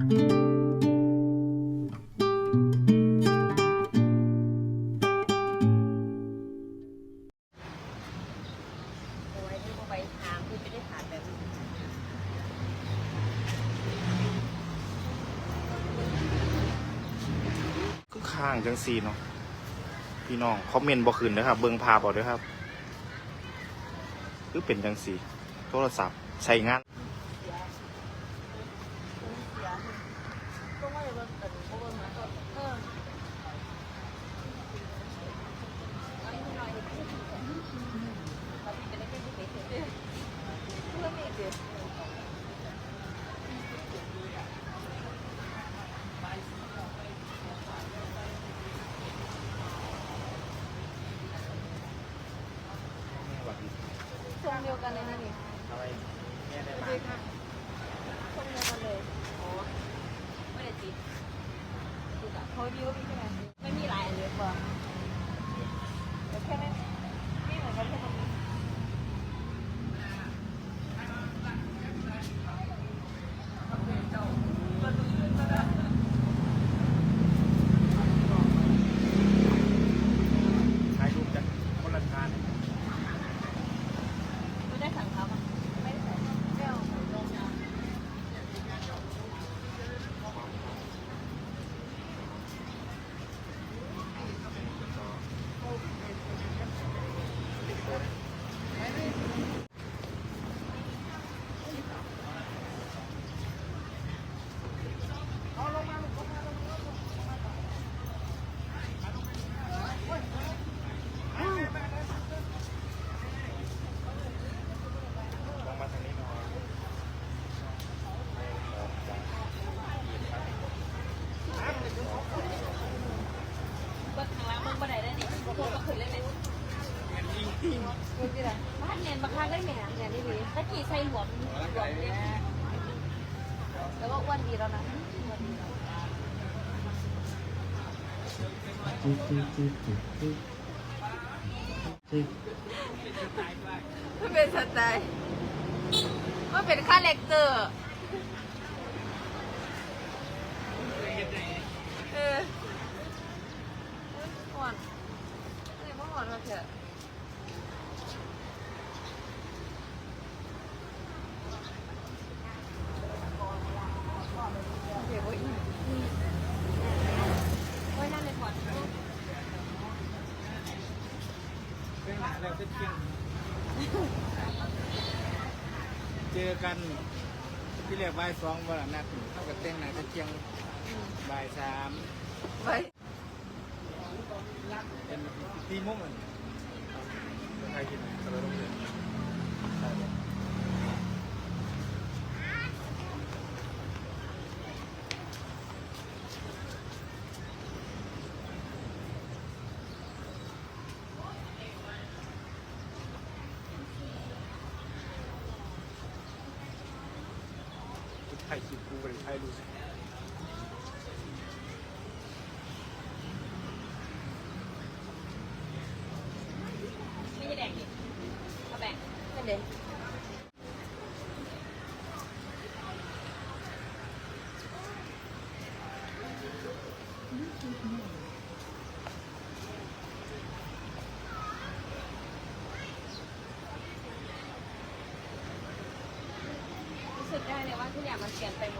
โอ้ยนี่ก็ไปถามคือไม่ได้ถามแบบคือข้างจังซีเนาะพี่น้องคอมเมนต์บ่ขึ้นนะครับ เบิงภาพเอาเด้วยครับ คือเป็นจังซีโทรศัพท์ใช้งาน บ้านเนียนบางครั้งได้ไหมเนี่ยนี่ดีตะกี้ใส่หลวมหลวมเนี่ยแล้วก็อ้วนดีแล้วนะอ้วนดีแล้วมันเป็นสไตล์มันเป็นค่าเลกเตอร์เอออนนี่มันอ่อนมาเถอะเดี๋ยวโอ้ยโอ้ยนั่นเลยถอด เจอ กันที่เรียกบ่ายสองวันนัดเท่ากับเต้นไหนจะเที่ยงบ่ายสามไปเป็นตีมุ้งเหมือนใครกินก็เลยต้องเรียน ถ่ายคลิปกูไปถ่าย รูไม่ใช่แดงดิเอาแบ่งเป็นเด่นรู้สึกได้เลยว่าทุกอย่างมันเปลี่ยนไปหมด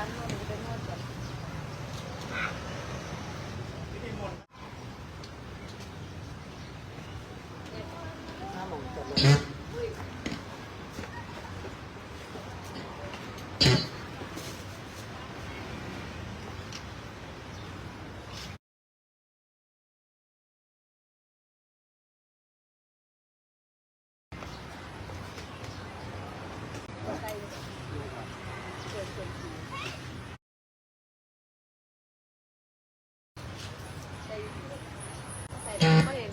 ไปจองร้านนวดเดี๋ยวจะไปนวดก่อน ห้าโมงจบเลย ใส่เกิดส่วนสีใส่ ใส่แล้วก็เห็น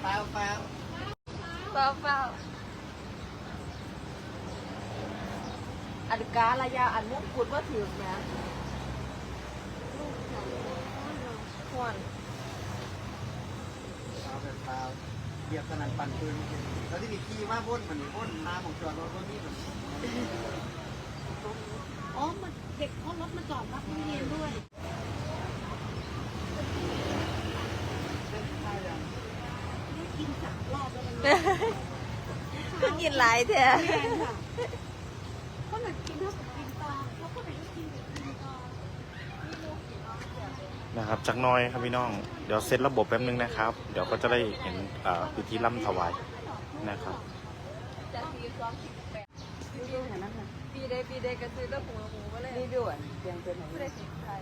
เปล่าเปล่าเปล่าเปล่าอันการะยะอันมุกกุดว่าถือนะหวนเปล่าแบบเปล่า เหยียบสนั่นปั่นปืนแล้วที่มีขี่มาพ่นเหมือนพ่นมาของจอดรถพ่นนี่เหมือนอ๋อมันเด็กเขารถมาจอดรับนักเรียนด้วยได้กินสามรอบแล้วมันก็กินหลายแท้แพงค่ะเขาหนักกินเท่ากับกินปลาเขาก็ไปกินกับกินปลา นะครับจักหน้อยครับพี่น้อง เดี๋ยวเซตระบบแป๊บนึงนะครับ เดี๋ยวก็จะได้เห็นอ่าพิธีล่ำถวายนะครับจากปีสองสิบแปดดูดูเห็นนั้นค่ะปีใดปีใดก็ซื้อแล้วหูหูมาเลยรีวิวอะเสียงเป็นของไม่ได้สิไทย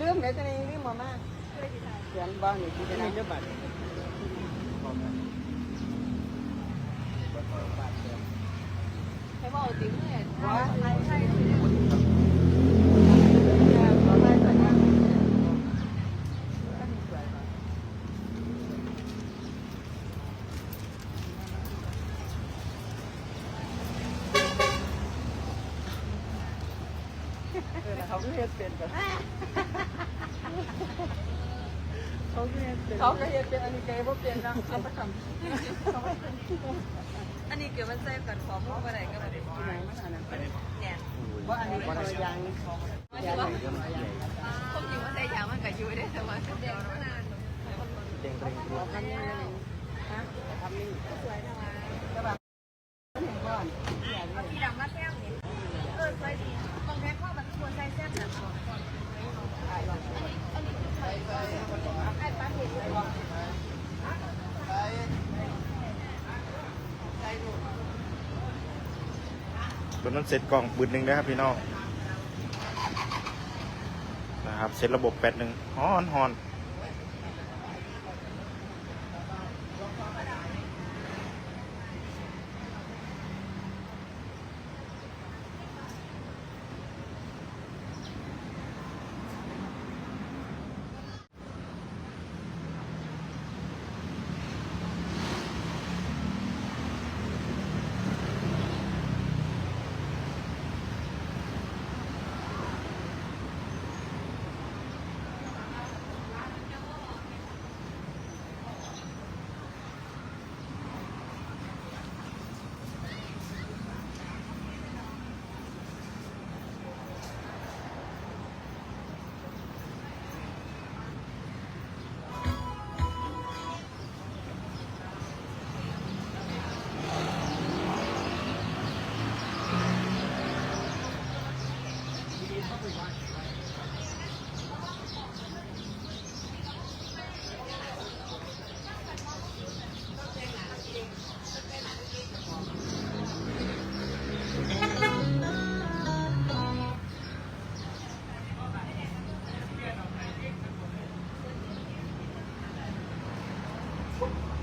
ลืมเดี๋ยวจะมีลืมมามากไม่ได้สิไทยเสียงบ้างนี่ที่จะจะมีนั่งเจ้าบัตรบอกกันบัตรบาทเดียวให้บอกจริงเลยว่าไทยไทย ขอให้สัญญาณ เออเขาก็เฮ็ดเป็นแบบเขาก็เฮ็ดเป็นเขาก็เห็นเป็นอันนี้เก๋บ่เป็นนะเอาไปทำอันนี้เกี่ยวมันใส่กันของพวกอะไรก็มาได้ที่ไหนมันอันนั้นเนี่ยว่าอันนี้คนละอย่างมันจะว่าผมจริงว่าใส่ยางมันกับยูได้แต่ว่าเด็กมานานเด้งเด้งเราทำยังไงฮะทำนี่สวยนะแต่แบบเห็นก่อนที่อยากเลย ที่ดำมาแก้มนี่เออสวยดีบางแพ็คข้าวมันควรใส่แซ่บนะ ตัวนั้นเซตกล่องปืนหนึ่งนะครับพี่น้องนะครับเซตระบบแปดหนึ่งฮอนฮอน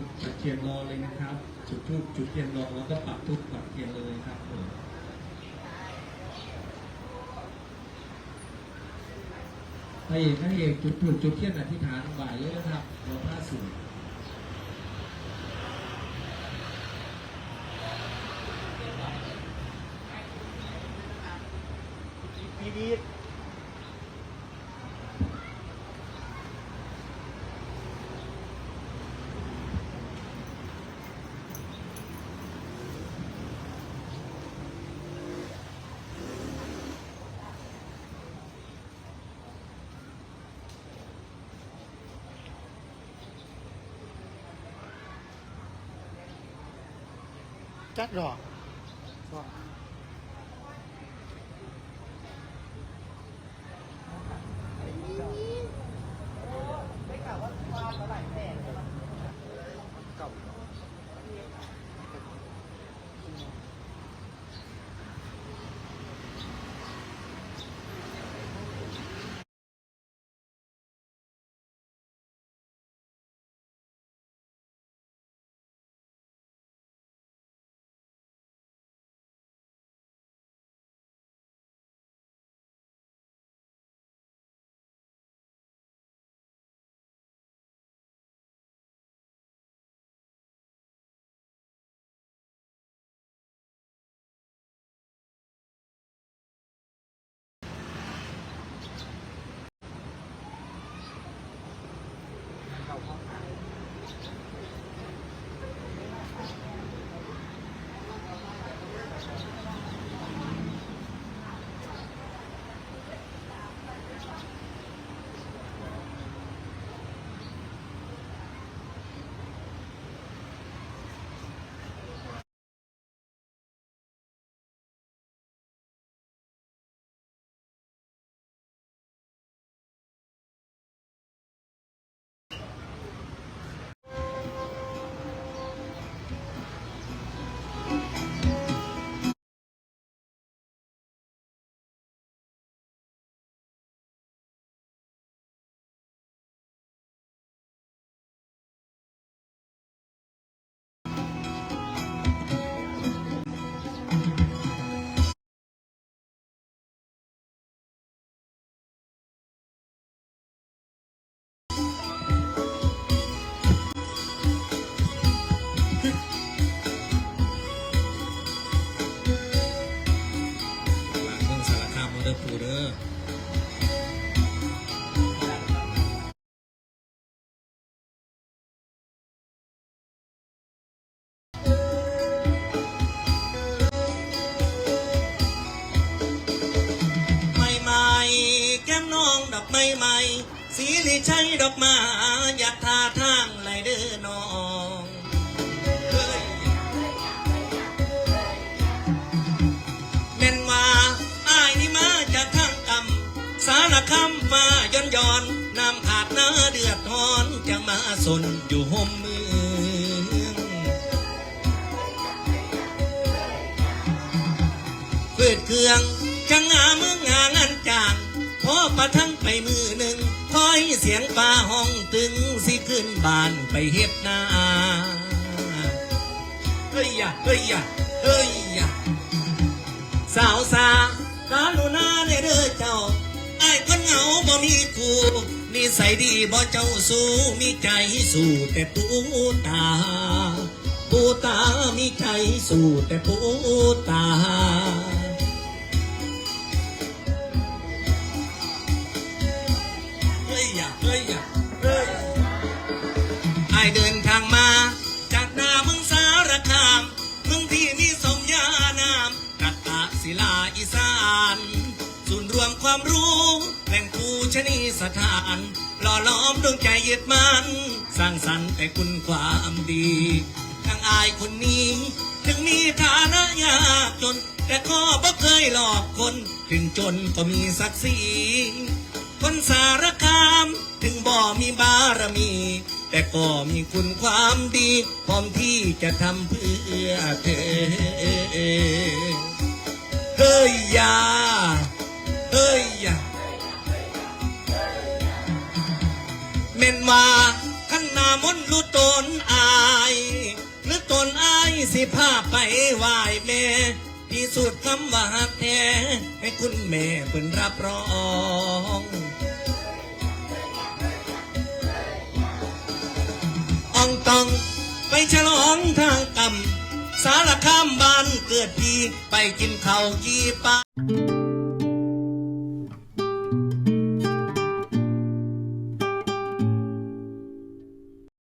บจุดเทียนรอเลยนะครับ จุดทูบจุดเทียนรอแล้วก็ปักทูบปักเทียนเลยครับผมพระเอกพระเอกจุดทูบจุดเทียนอธิษฐานบ่ายเลยนะครับรอพระสูตร จัดด สารคามมอปูเดอร์ไม่ใหม่แก้มน้องดอกไม้ใหม่ สีลิชัยดอกมา อยากทาทาง มาสนอยู่ห่มเมืองเปิดเครื่องจังหาเมืองงางานจางพอประทังไปมือหนึ่งคอยเสียงฟ้าห้องตึงสิขึ้นบานไปเฮ็ดนาเฮ้ยยะเฮ้ยยะเฮ้ยยะสาวสาตาลูนาในเด้อเจ้าไอ้คนเหงาบ่มีกู สัยดีบ่เจ้าสู้มีใจสู้แต่ตูตาปูตามีใจสู้แต่ปูตาเฮ้ยอย่าเฮ้ยอย่าเฮ้ยไอเดินทางมา จากนามืองสารคามมืองที่มีสมญานามกัตตะศิลาอีสาน ศูนย์รวมความรู้ แหล่งปูชนีสถาน หล่อล้อมดวงใจยึดมันสร้างสรรค์แต่คุณความดีทางอายคนนี้ ถึงมีฐานะยากจน แต่ก็บ่เคยหลอกคน ถึงจนก็มีศักดิ์ศรีคนสารคามถึงบ่มีบารมี แต่ก็มีคุณความดีพร้อมที่จะทำเพื่อเธอเฮ้ยยาเฮ้ยยา เม่นว่าขันหนามนต์รู้ตนอายหรือตนอายสิพาไปไหว้แม่พิสูจน์คำว่าหักแท้ให้คุณแม่เพิ่นรับรองอองตองไปฉลองทางกำสารคามบ้านเกิดพี่ไปกินข้าวกีปลา